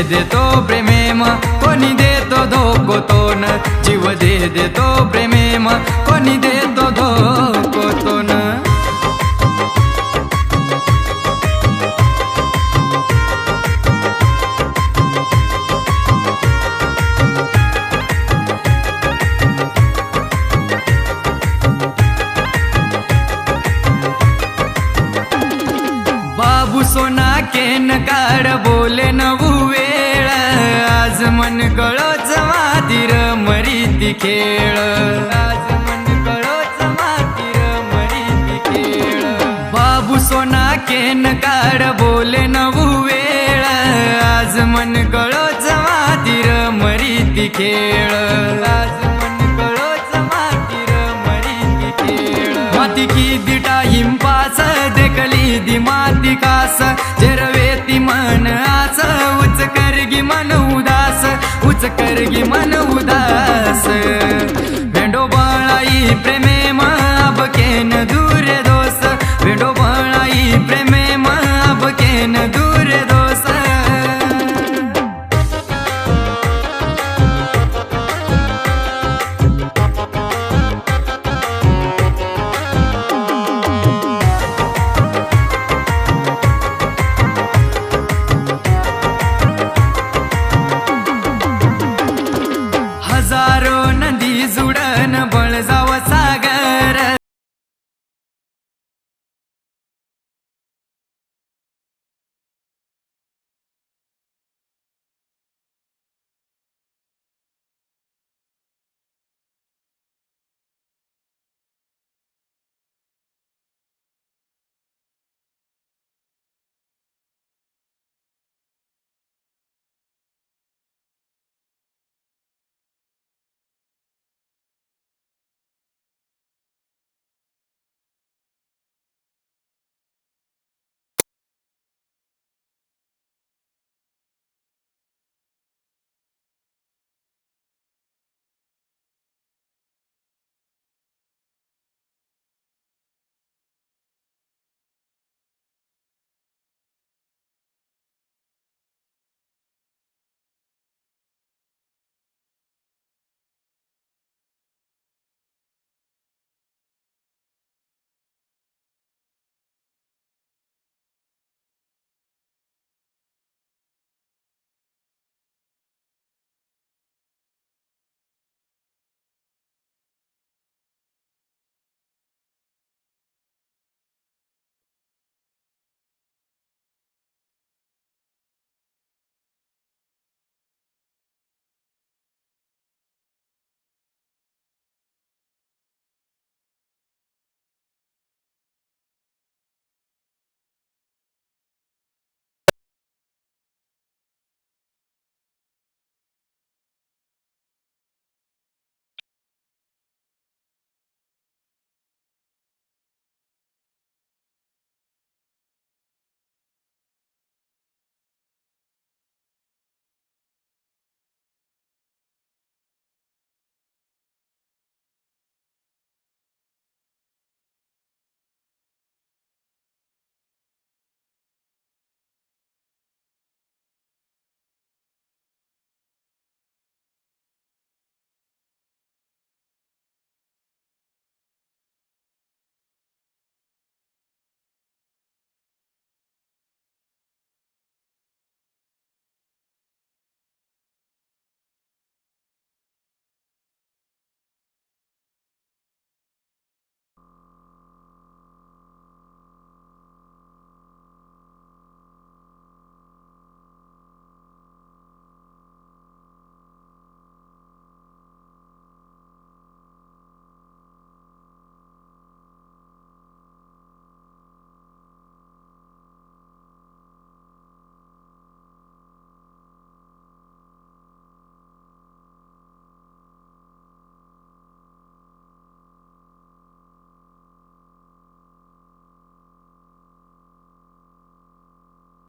दे देतो प्रेमेम कोणी देतो धोको तो न जीव दे देतो प्रेमेम कोणी देतो धोको तो न बाबू सोना केन काड बोले न वेळ मन मातीर मरीती खेळ. आज मन मातीर मरीती खेळ बाबू सोना केन काढ बोले नवू वेळ. आज मन कळोच मातीर मरीती खेळ. आज मन कळोच मातीर मरीती खेळ. माती की दिटा करगी मन उदार